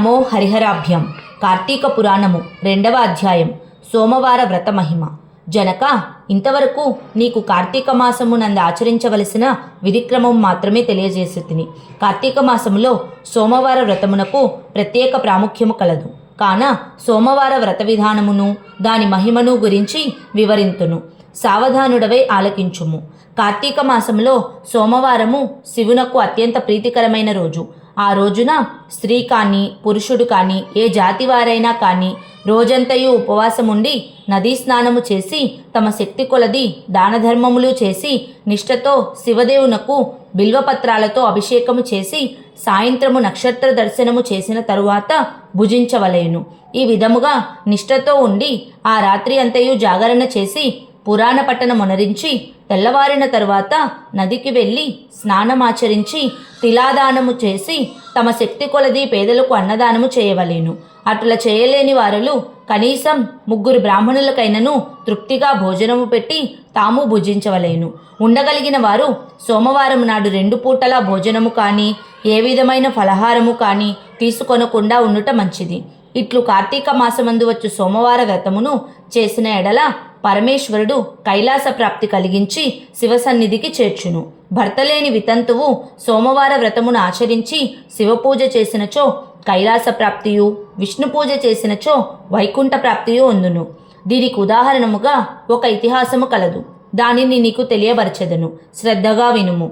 నమో హరిహరాభ్యం. కార్తీక పురాణము రెండవ అధ్యాయం. సోమవార వ్రత మహిమ. జనక ఇంతవరకు నీకు కార్తీక మాసము నందు ఆచరించవలసిన విధిక్రమం మాత్రమే తెలియజేసి తిని కార్తీక మాసములో సోమవార వ్రతమునకు ప్రత్యేక ప్రాముఖ్యము కలదు. కాన సోమవార వ్రత విధానమును దాని మహిమను గురించి వివరింతును. సావధానుడవై ఆలకించుము. కార్తీక మాసంలో సోమవారము శివునకు అత్యంత ప్రీతికరమైన రోజు. ఆ రోజున స్త్రీ కానీ పురుషుడు కానీ ఏ జాతి వారైనా కానీ రోజంతయు ఉపవాసం ఉండి నదీ స్నానము చేసి తమ శక్తి కొలది దానధర్మములు చేసి నిష్ఠతో శివదేవునకు బిల్వపత్రాలతో అభిషేకము చేసి సాయంత్రము నక్షత్ర దర్శనము చేసిన తరువాత భుజించవలేను. ఈ విధముగా నిష్ఠతో ఉండి ఆ రాత్రి అంతయు జాగరణ చేసి పురాణ పట్టణ మొనరించి తెల్లవారిన తరువాత నదికి వెళ్ళి స్నానమాచరించి తిలాదానము చేసి తమ శక్తి కొలది పేదలకు అన్నదానము చేయవలేను. అట్లా చేయలేని వారులు కనీసం ముగ్గురు బ్రాహ్మణులకైనను తృప్తిగా భోజనము పెట్టి తాము భుజించవలేను. ఉండగలిగిన వారు సోమవారం నాడు రెండు పూటల భోజనము కానీ ఏ విధమైన ఫలహారము కానీ తీసుకొనకుండా ఉండుట మంచిది. ఇట్లు కార్తీక మాసమందు వచ్చు సోమవార వ్రతమును చేసిన ఎడల పరమేశ్వరుడు కైలాస ప్రాప్తి కలిగించి శివసన్నిధికి చేర్చును. భర్తలేని వితంతువు సోమవార వ్రతమును ఆచరించి శివపూజ చేసినచో కైలాస ప్రాప్తియు విష్ణు పూజ చేసినచో వైకుంఠ ప్రాప్తియు అందును దీనికి ఉదాహరణముగా ఒక ఇతిహాసము కలదు. దానిని నీకు తెలియబరచెదను శ్రద్ధగా వినుము.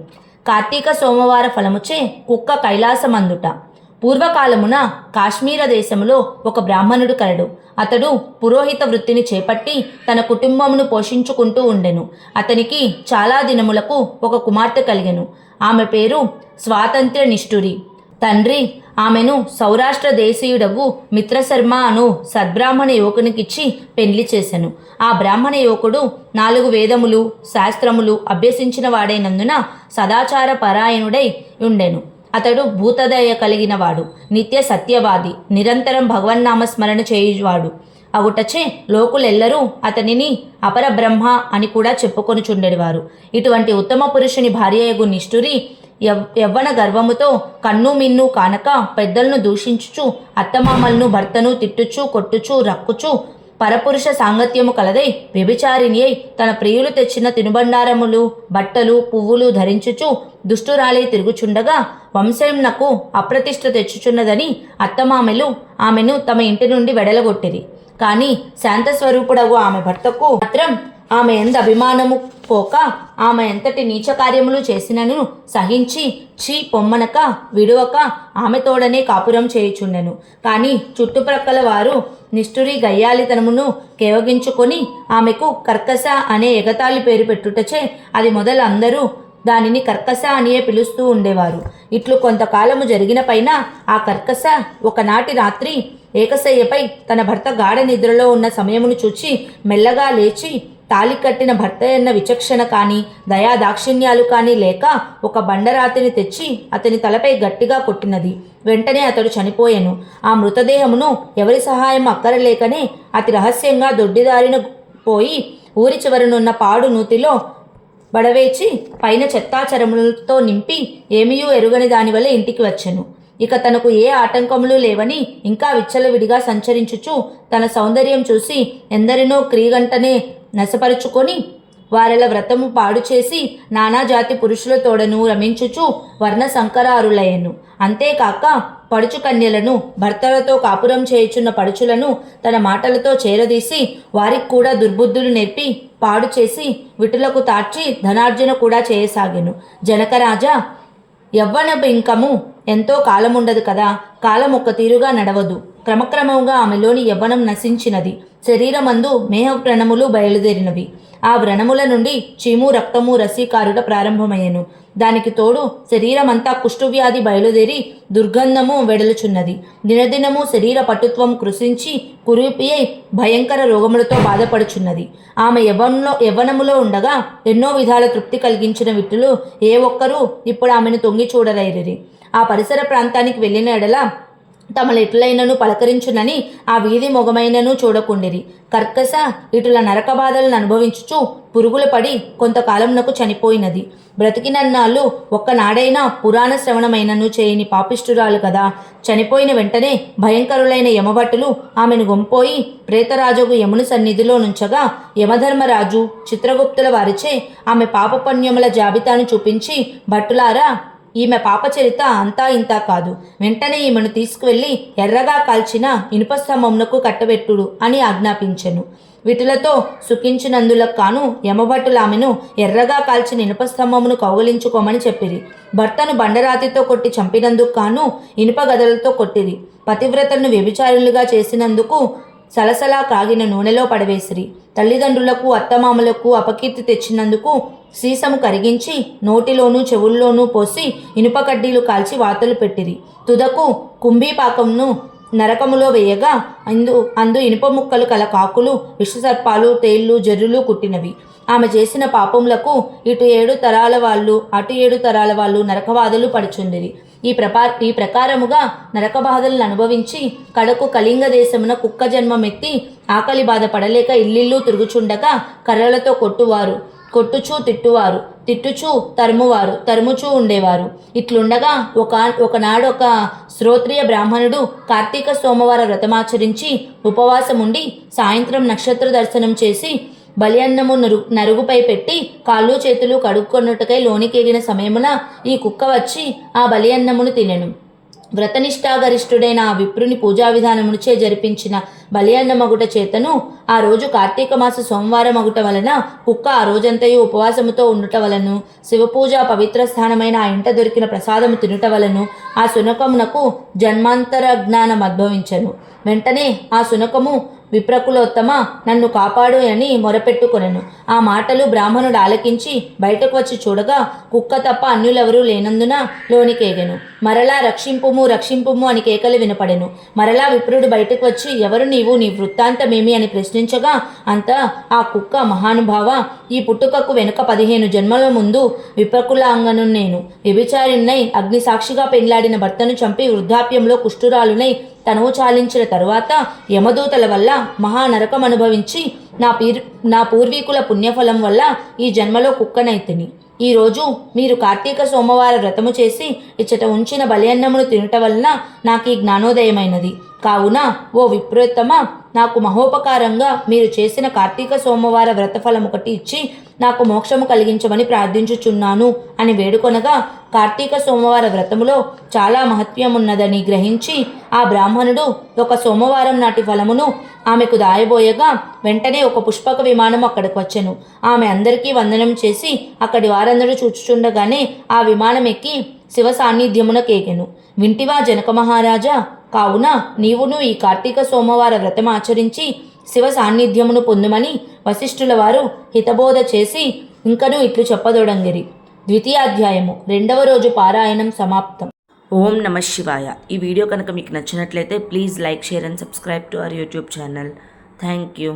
కార్తీక సోమవార ఫలముచే కుక్క కైలాసమందుట. పూర్వకాలమున కాశ్మీర దేశములో ఒక బ్రాహ్మణుడు కలడు. అతడు పురోహిత వృత్తిని చేపట్టి తన కుటుంబమును పోషించుకుంటూ ఉండెను. అతనికి చాలా దినములకు ఒక కుమార్తె కలిగెను. ఆమె పేరు స్వాతంత్ర్య నిష్ఠురి తండ్రి ఆమెను సౌరాష్ట్ర దేశీయుడవు మిత్రశర్మ అను సద్బ్రాహ్మణ యువకునికిచ్చి పెళ్ళి చేశాను ఆ బ్రాహ్మణ యువకుడు నాలుగు వేదములు శాస్త్రములు అభ్యసించిన వాడైనందున సదాచార పరాయణుడై ఉండెను. అతడు భూతదయ కలిగినవాడు నిత్య సత్యవాది నిరంతరం భగవన్నామస్మరణ చేయువాడు. అగుటచే లోకులెల్లరూ అతనిని అపరబ్రహ్మ అని కూడా చెప్పుకొనుచుండెడివారు. ఇటువంటి ఉత్తమ పురుషుని భార్యయగు నిష్ఠురి యవ్ యవ్వన గర్వముతో కన్ను మిన్ను కానక పెద్దలను దూషించుచు అత్తమామలను భర్తను తిట్టుచు కొట్టుచు రక్కుచు పరపురుష సాంగత్యము కలదై వ్యభిచారిణి అయి తన ప్రియులు తెచ్చిన తినుబండారములు బట్టలు పువ్వులు ధరించుచు దుష్టురాలై తిరుగుచుండగా వంశంనకు అప్రతిష్ట తెచ్చుచున్నదని అత్తమామెలు ఆమెను తమ ఇంటి నుండి వెడలగొట్టిరి. కానీ శాంతస్వరూపుడగు ఆమె భర్తకు మాత్రం ఆమె ఎంత అభిమానము పోక ఆమె ఎంతటి నీచ కార్యములు చేసినను సహించి చీ పొమ్మనక విడువక ఆమె తోడనే కాపురం చేయుచుండెను. కానీ చుట్టుప్రక్కల వారు నిష్ఠురి గయ్యాలితనమును కేవగించుకొని ఆమెకు కర్కస అనే ఎగతాళి పేరు పెట్టుటచే అది మొదలు అందరూ దానిని కర్కస అనియే పిలుస్తూ ఉండేవారు. ఇట్లు కొంతకాలము జరిగిన పైన ఆ కర్కస ఒకనాటి రాత్రి ఏకశయ్యపై తన భర్త గాఢ నిద్రలో ఉన్న సమయమును చూచి మెల్లగా లేచి తాలి కట్టిన భర్త అన్న విచక్షణ కానీ దయా దాక్షిణ్యాలు కానీ లేక ఒక బండరాతిని తెచ్చి అతని తలపై గట్టిగా కొట్టినది. వెంటనే అతడు చనిపోయాను. ఆ మృతదేహమును ఎవరి సహాయం అక్కరలేకనే అతి రహస్యంగా దొడ్డిదారిన పోయి ఊరి చివరనున్న పాడు నూతిలో బడవేచి పైన చెత్తాచరములతో నింపి ఏమీయూ ఎరుగని దానివల్ల ఇంటికి వచ్చాను. ఇక తనకు ఏ ఆటంకములు లేవని ఇంకా విచ్చలవిడిగా సంచరించుచు తన సౌందర్యం చూసి ఎందరినో క్రీగంటనే నశపరుచుకొని వారెల వ్రతము పాడు చేసి నానాజాతి పురుషులతోడను రమించుచు వర్ణ సంకరారులయ్యను అంతేకాక పడుచు కన్యలను భర్తలతో కాపురం చేయుచున్న పడుచులను తన మాటలతో చేరదీసి వారికి కూడా దుర్బుద్ధులు నేర్పి పాడు చేసి విటులకు తార్చి ధనార్జన కూడా చేయసాగాను. జనకరాజా యవ్వన బింకము ఎంతో కాలముండదు కదా కాలం ఒక తీరుగా నడవదు. క్రమక్రమంగా ఆమెలోని యవ్వనం నశించినది. శరీరమందు మేహ వ్రణములు బయలుదేరినవి. ఆ వ్రణముల నుండి చీము రక్తము రసీకారుట ప్రారంభమయ్యను. దానికి తోడు శరీరమంతా కుష్ఠవ్యాధి బయలుదేరి దుర్గంధము వెడలుచున్నది. దినదినము శరీర పటుత్వం కృషించి కురిపి అయి భయంకర రోగములతో బాధపడుచున్నది. ఆమె యవ్వనంలో యవ్వనములో ఉండగా ఎన్నో విధాల తృప్తి కలిగించిన విట్టులు ఏ ఒక్కరూ ఇప్పుడు ఆమెను తొంగి చూడలేరిరి. ఆ పరిసర ప్రాంతానికి వెళ్ళిన ఎడల తమలెట్లైనను పలకరించునని ఆ వీధి మొగమైనను చూడకుండిరి. కర్కస ఇటుల నరక బాధలను అనుభవించుచు పురుగులు పడి కొంతకాలంనకు చనిపోయినది. బ్రతికినన్నాళ్ళు ఒక్కనాడైనా పురాణ శ్రవణమైనను చేయని పాపిష్ఠురాలు కదా. చనిపోయిన వెంటనే భయంకరులైన యమభట్టులు ఆమెను గొంపోయి ప్రేతరాజుకు యముని సన్నిధిలో నుంచగా యమధర్మరాజు చిత్రగుప్తుల వారిచే ఆమె పాపపుణ్యముల జాబితాను చూపించి భట్టులారా ఈమె పాపచరిత అంతా ఇంతా కాదు. వెంటనే ఈమెను తీసుకువెళ్ళి ఎర్రగా కాల్చిన ఇనుప స్తంభమునకు కట్టబెట్టుడు అని ఆజ్ఞాపించెను. వీటిలతో సుఖించినందులకు కాను యమభట్టులు ఆమెను ఎర్రగా కాల్చిన ఇనుప స్తంభమును కౌగలించుకోమని చెప్పిరి. భర్తను బండరాతితో కొట్టి చంపినందుకు కాను ఇనుప గదలతో కొట్టిరి. పతివ్రతను వ్యభిచారులుగా చేసినందుకు సలసలా కాగిన నూనెలో పడవేసిరి. తల్లిదండ్రులకు అత్తమామలకు అపకీర్తి తెచ్చినందుకు సీసము కరిగించి నోటిలోనూ చెవుల్లోనూ పోసి ఇనుప కడ్డీలు కాల్చి వాతలు పెట్టిరి. తుదకు కుంభీపాకంను నరకములో వేయగా అందు అందు ఇనుప ముక్కలు కల కాకులు విషసర్పాలు తేళ్ళు జర్రులు కుట్టినవి. ఆమె చేసిన పాపములకు ఇటు ఏడు తరాల వాళ్ళు అటు ఏడు తరాల వాళ్ళు నరకబాధలు పడుచుండిరి. ఈ ప్రపా ఈ ప్రకారముగా నరక బాధలను అనుభవించి కడకు కళింగ దేశమున కుక్క జన్మమెత్తి ఆకలి బాధ పడలేక ఇల్లిల్లు తిరుగుచుండగా కర్రలతో కొట్టువారు. కొట్టుచూ తిట్టువారు. తిట్టుచూ తరుమువారు. తరుముచూ ఉండేవారు. ఇట్లుండగా ఒక ఒకనాడు ఒక శ్రోత్రియ బ్రాహ్మణుడు కార్తీక సోమవార వ్రతమాచరించి ఉపవాసముండి సాయంత్రం నక్షత్ర దర్శనం చేసి బలి అన్నము నరు నరుగుపై పెట్టి కాళ్ళు చేతులు కడుక్కొన్నట్టుకై లోనికి ఎగిన సమయమున ఈ కుక్క వచ్చి ఆ బలి అన్నమును తినెను. వ్రతనిష్టాగరిష్ఠుడైన ఆ విప్రుని పూజా విధానమునుచే జరిపించిన బలి మగుట చేతను ఆ రోజు కార్తీక మాస సోమవారం మగుట వలన కుక్క ఆ రోజంతయు ఉపవాసముతో ఉండుట వలను శివపూజ పవిత్ర స్థానమైన ఆ ఇంట దొరికిన ప్రసాదము తినుట వలను ఆ శునకమునకు జన్మాంతర జ్ఞానం ఉద్భవించను వెంటనే ఆ శునకము విప్రకులోత్తమ నన్ను కాపాడు అని మొరపెట్టుకొనెను. ఆ మాటలు బ్రాహ్మణుడు ఆలకించి బయటకు వచ్చి చూడగా కుక్క తప్ప అన్యులెవరూ లేనందున లోనికేగెను. మరలా రక్షింపుము రక్షింపుము అని కేకలు వినపడెను. మరలా విప్రుడు బయటకు వచ్చి ఎవరు నీవు? నీ వృత్తాంతమేమి? అని ప్రశ్నించగా అంతా ఆ కుక్క మహానుభావ ఈ పుట్టుకకు వెనుక పదిహేను జన్మల ముందు విప్రకులాంగను నేను వ్యభిచారిణ్ణై అగ్నిసాక్షిగా పెండ్లాడిన భర్తను చంపి వృద్ధాప్యంలో కుష్ఠురాలునై తనువు చాలించిన తరువాత యమదూతల వల్ల మహానరకం అనుభవించి నా పీర్ నా పూర్వీకుల పుణ్యఫలం వల్ల ఈ జన్మలో కుక్కనైతిని. ఈరోజు మీరు కార్తీక సోమవార వ్రతము చేసి ఇచ్చట ఉంచిన బలియన్నమును తినుట వలన నాకు ఈ జ్ఞానోదయమైనది. కావున ఓ విప్రోత్తమ నాకు మహోపకారంగా మీరు చేసిన కార్తీక సోమవార వ్రతఫలం ఒకటి ఇచ్చి నాకు మోక్షము కలిగించమని ప్రార్థించుచున్నాను అని వేడుకొనగా కార్తీక సోమవార వ్రతములో చాలా మహత్యమున్నదని గ్రహించి ఆ బ్రాహ్మణుడు ఒక సోమవారం నాటి ఫలమును ఆమెకు దాయబోయగా వెంటనే ఒక పుష్పక విమానం అక్కడికి వచ్చెను. ఆమె అందరికీ వందనం చేసి అక్కడి వారందరూ చూచుచుండగానే ఆ విమానం ఎక్కి శివ సాన్నిధ్యమున కేకెను వింటివా జనక మహారాజా కావున నీవును ఈ కార్తీక సోమవార వ్రతం ఆచరించి శివ సాన్నిధ్యమును పొందుమని వశిష్ఠుల వారు హితబోధ చేసి ఇంకను ఇట్లు చెప్పదోడంగిరి. ద్వితీయాధ్యాయము రెండవ రోజు పారాయణం సమాప్తం. ఓం నమ శివాయ. ఈ వీడియో కనుక మీకు నచ్చినట్లయితే please like share and subscribe to our YouTube channel. Thank you.